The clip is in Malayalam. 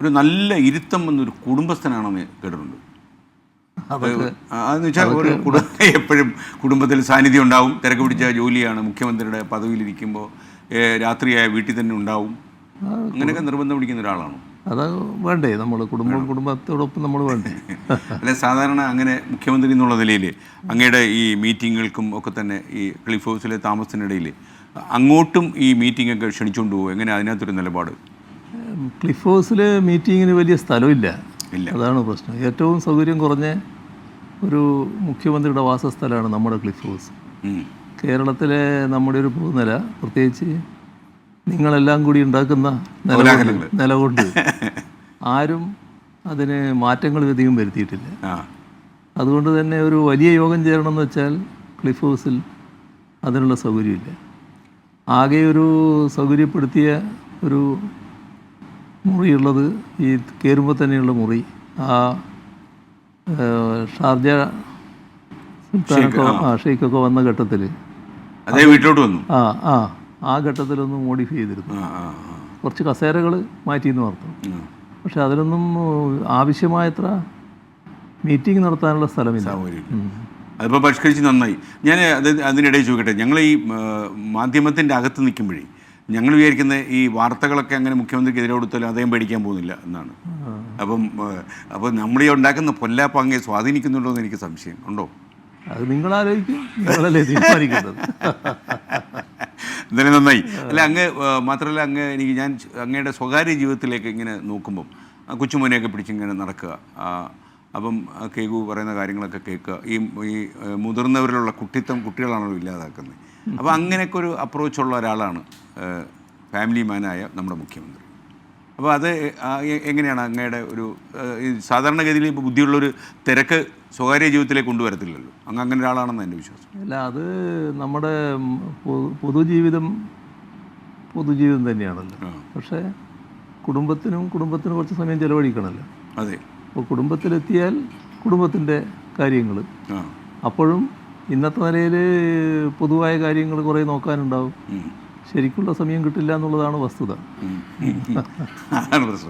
ഒരു നല്ല ഇരുത്തം എന്നൊരു കുടുംബസ്ഥനാണെന്ന് കേട്ടിട്ടുണ്ട്. അതെന്ന് വെച്ചാൽ ഒരു കുടുംബ എപ്പോഴും കുടുംബത്തിൽ സാന്നിധ്യം ഉണ്ടാവും. തിരക്ക് പിടിച്ച ജോലിയാണ്. മുഖ്യമന്ത്രിയുടെ പദവിയിലിരിക്കുമ്പോൾ രാത്രിയായ വീട്ടിൽ തന്നെ ഉണ്ടാവും. അങ്ങനെയൊക്കെ നിർബന്ധം പിടിക്കുന്ന ഒരാളാണ്. അത് വേണ്ടേ? നമ്മൾ കുടുംബം കുടുംബത്തോടൊപ്പം നമ്മൾ വേണ്ടേ? അല്ലെ സാധാരണ അങ്ങനെ മുഖ്യമന്ത്രി എന്നുള്ള നിലയിൽ അങ്ങയുടെ ഈ മീറ്റിങ്ങുകൾക്കും ഒക്കെ തന്നെ ഈ ക്ലിഫ് ഹൗസിലെ താമസത്തിനിടയിൽ അങ്ങോട്ടും ഈ മീറ്റിംഗ് ഒക്കെ ക്ഷണിച്ചുകൊണ്ട് പോകും എങ്ങനെ അതിനകത്തൊരു നിലപാട്? ക്ലിഫ് ഹൗസിൽ മീറ്റിങ്ങിന് വലിയ സ്ഥലമില്ല. ഇല്ല. അതാണ് പ്രശ്നം. ഏറ്റവും സൗകര്യം കുറഞ്ഞ ഒരു മുഖ്യമന്ത്രിയുടെ വാസസ്ഥലമാണ് നമ്മുടെ ക്ലിഫ് ഹൗസ്. കേരളത്തിലെ നമ്മുടെ ഒരു പൊതുനില പ്രത്യേകിച്ച് നിങ്ങളെല്ലാം കൂടി ഉണ്ടാക്കുന്ന നില കൊണ്ട് കോലാഹലങ്ങൾ. കൊണ്ട് ആരും അതിന് മാറ്റങ്ങൾ അധികം വരുത്തിയിട്ടില്ല. അതുകൊണ്ട് തന്നെ ഒരു വലിയ യോഗം ചേരണം എന്ന് വെച്ചാൽ ക്ലിഫ് ഹൗസിൽ അതിനുള്ള സൗകര്യമില്ല. ആകെ ഒരു സൗകര്യപ്പെടുത്തിയ ഒരു മുറിയുള്ളത് ഈ കയറുമ്പോൾ തന്നെയുള്ള മുറി. ആ ഷാർജ സുൽത്താനൊക്കെ ആ. ഷെയ്ഖൊക്കെ വന്ന ഘട്ടത്തിൽ അതേ വീട്ടിലോട്ട് വന്നു? ആ ആ. ആ ഘട്ടത്തിലൊന്ന് മോഡിഫൈ ചെയ്തിരുന്നു. കുറച്ച് കസേരകൾ മാറ്റി എന്ന് പറഞ്ഞു പക്ഷെ അതിലൊന്നും ആവശ്യമായത്ര മീറ്റിംഗ് നടത്താനുള്ള സ്ഥലമില്ല. അതിപ്പോൾ പരിഷ്കരിച്ച് നന്നായി. ഞാൻ അത് അതിനിടയിൽ ചോദിക്കട്ടെ ഞങ്ങൾ ഈ മാധ്യമത്തിന്റെ അകത്ത് നിൽക്കുമ്പോഴേ ഞങ്ങൾ വിചാരിക്കുന്ന ഈ വാർത്തകളൊക്കെ അങ്ങനെ മുഖ്യമന്ത്രിക്ക് എതിരെ കൊടുത്താലും അദ്ദേഹം പേടിക്കാൻ പോകുന്നില്ല എന്നാണ്. അപ്പം അപ്പം അപ്പോൾ നമ്മൾ ഈ ഉണ്ടാക്കുന്ന പൊല്ലാപ്പ് അങ്ങനെ സ്വാധീനിക്കുന്നുണ്ടോ എന്ന് എനിക്ക് സംശയം. ഉണ്ടോ? അത് നിങ്ങൾ ആലോചിക്കും. നിങ്ങളല്ലേ എന്തായാലും നന്നായി. അല്ല അങ്ങ് മാത്രമല്ല അങ്ങ് എനിക്ക് ഞാൻ അങ്ങയുടെ സ്വകാര്യ ജീവിതത്തിലേക്ക് ഇങ്ങനെ നോക്കുമ്പം കൊച്ചുമോനെയൊക്കെ പിടിച്ചിങ്ങനെ നടക്കുക. അപ്പം കേകു പറയുന്ന കാര്യങ്ങളൊക്കെ കേൾക്കുക. ഈ ഈ മുതിർന്നവരിലുള്ള കുട്ടിത്തം കുട്ടികളാണല്ലോ ഇല്ലാതാക്കുന്നത്? അപ്പോൾ അങ്ങനെയൊക്കെ ഒരു അപ്രോച്ചുള്ള ഒരാളാണ് ഫാമിലി മാനായ നമ്മുടെ മുഖ്യമന്ത്രി. അപ്പോൾ അത് എങ്ങനെയാണ് അങ്ങയുടെ ഒരു സാധാരണഗതിയിൽ ഇപ്പോൾ ബുദ്ധിയുള്ളൊരു തിരക്ക് സ്വകാര്യ ജീവിതത്തിലേക്ക് കൊണ്ടുവരത്തില്ലല്ലോ? അങ്ങ് അങ്ങനെ ഒരാളാണെന്ന് എന്റെ വിശ്വാസം. അല്ല അത് നമ്മുടെ പൊതുജീവിതം പൊതുജീവിതം തന്നെയാണല്ലോ. പക്ഷേ കുടുംബത്തിനും കുടുംബത്തിനും കുറച്ച് സമയം ചിലവഴിക്കണമല്ലോ. അതെ. അപ്പോൾ കുടുംബത്തിലെത്തിയാൽ കുടുംബത്തിന്റെ കാര്യങ്ങൾ അപ്പോഴും ഇന്നത്തെ നിലയിൽ പൊതുവായ കാര്യങ്ങൾ കുറേ നോക്കാനുണ്ടാവും. ശരിക്കുള്ള സമയം കിട്ടില്ല എന്നുള്ളതാണ് വസ്തുത. അതാണ് പ്രശ്നം.